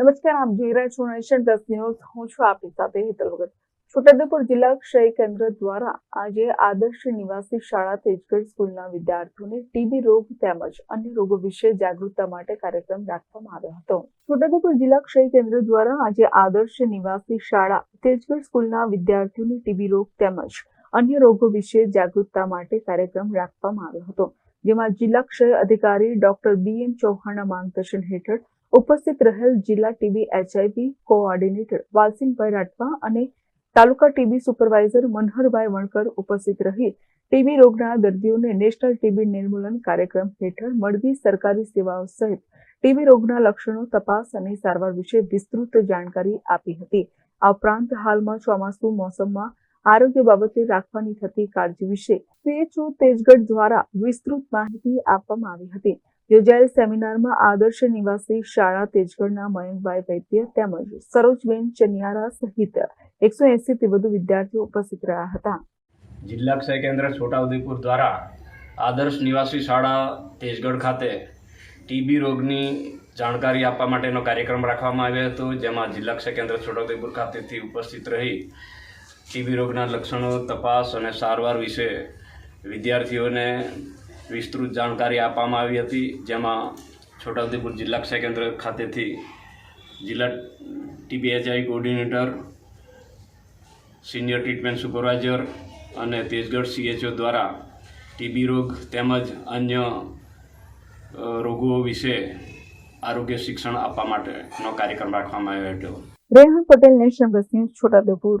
નમસ્કાર, આપ જોઈ રહ્યા છો નેશન પ્લસ ન્યૂઝ. હું છું આપની સાથે હેતલ વગર છોટાઉદેપુર જિલ્લા ક્ષય કેન્દ્ર દ્વારા આજે આદર્શ નિવાસી શાળા તેજગઢ સ્કૂલના વિદ્યાર્થીઓને ટીબી રોગ તેમજ અન્ય રોગો વિશે જાગૃતતા માટે કાર્યક્રમ રાખવામાં આવ્યો હતો. છોટાઉદેપુર જિલ્લા ક્ષય કેન્દ્ર દ્વારા આજે આદર્શ નિવાસી શાળા તેજગઢ સ્કૂલના વિદ્યાર્થીઓને ટીબી રોગ તેમજ અન્ય રોગો વિશે જાગૃતતા માટે કાર્યક્રમ રાખવામાં આવ્યો હતો. જેમાં જિલ્લા ક્ષય અધિકારી ડોક્ટર બી એમ ચૌહાણના માર્ગદર્શન હેઠળ ઉપસ્થિત રહેલ જિલ્લા ટીબી એચઆઈવી કોઓર્ડિનેટર વાલસિંહભાઈ રાઠવા અને તાલુકા ટીબી સુપરવાઇઝર મનહરભાઈ વણકર ઉપસ્થિત રહી ટીબી રોગના દર્દીઓને નેશનલ ટીબી નિર્મૂલન કાર્યક્રમ હેઠળ મળતી સરકારી સેવાઓ સહિત ટીબી રોગના લક્ષણો તપાસ અને સારવાર વિશે વિસ્તૃત જાણકારી આપી હતી. આ ઉપરાંત હાલમાં ચોમાસુ મોસમમાં આરોગ્ય બાબતે રાખવાની થતી કાળજી વિશે સીએચઓ તેજગઢ દ્વારા વિસ્તૃત માહિતી આપવામાં આવી હતી. યોજાયેલ સેમિનારમાં આદર્શ નિવાસી શાળા તેજગઢના મયંકભાઈ વૈદ્ય તેમજ સરોજબેન ચનિયારા સહિત એકસો એસીથી વધુ વિદ્યાર્થીઓ ઉપસ્થિત રહ્યા હતા. જિલ્લા ક્ષય કેન્દ્ર છોટાઉદેપુર દ્વારા આદર્શ નિવાસી શાળા તેજગઢ ખાતે ટીબી રોગની જાણકારી આપવા માટેનો કાર્યક્રમ રાખવામાં આવ્યો હતો, જેમાં જિલ્લા ક્ષય કેન્દ્ર છોટાઉદેપુર ખાતેથી ઉપસ્થિત રહી ટીબી રોગના લક્ષણો તપાસ અને સારવાર વિશે વિદ્યાર્થીઓને વિસ્તૃત જાણકારી આપવામાં આવી હતી, જેમાં છોટાઉદેપુર જિલ્લા ક્ષય કેન્દ્ર ખાતેથી જિલ્લા TB HI coordinator, senior treatment supervisor અને તેજગઢ સીએચઓ દ્વારા ટીબી રોગ તેમજ અન્ય રોગો વિશે આરોગ્ય શિક્ષણ આપવા માટેનો કાર્યક્રમ રાખવામાં આવ્યો હતો. Rehan Patel, nation plus news, Chhota Udepur.